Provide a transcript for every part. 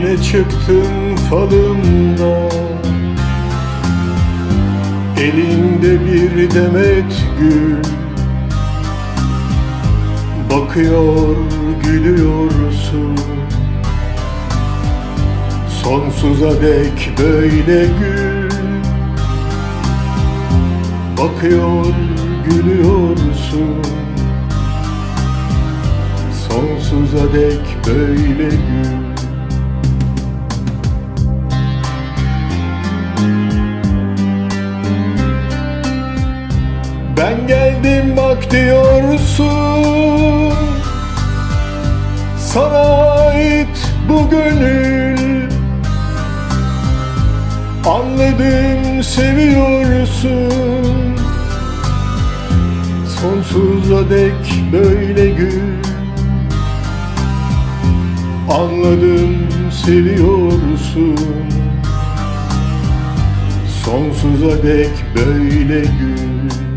Yine çıktın falımda Elinde bir demet gül. Bakıyor gülüyorsun. Sonsuza dek böyle gül. Bakıyor gülüyorsun. Sonsuza dek böyle gül diyorsun? Sana ait bu gönül Anladım seviyorsun. Sonsuza dek böyle gül. Anladım seviyorsun. Sonsuza dek böyle gül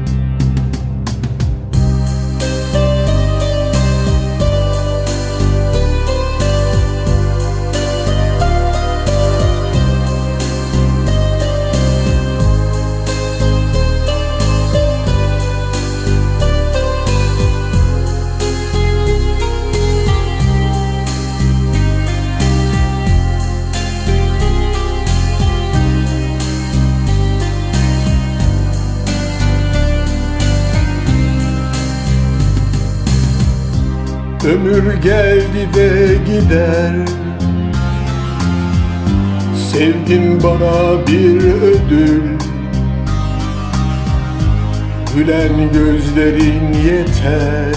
Ömür geldi de gider. Sevgin bana bir ödül. Gülen gözlerin yeter.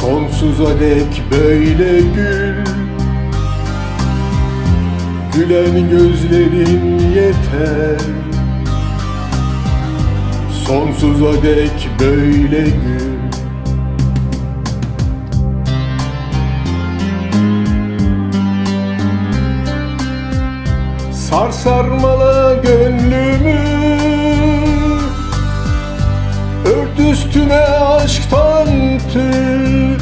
Sonsuza dek böyle gül. Gülen gözlerin yeter. Sonsuza dek böyle gül Sarsarmala gönlümü Ört üstüne aşktan tül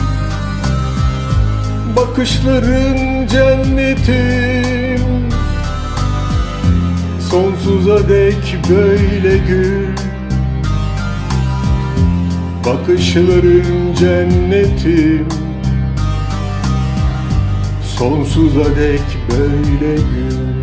Bakışların cennetim Sonsuza dek böyle gül. Bakışların cennetim Sonsuza dek böyle gül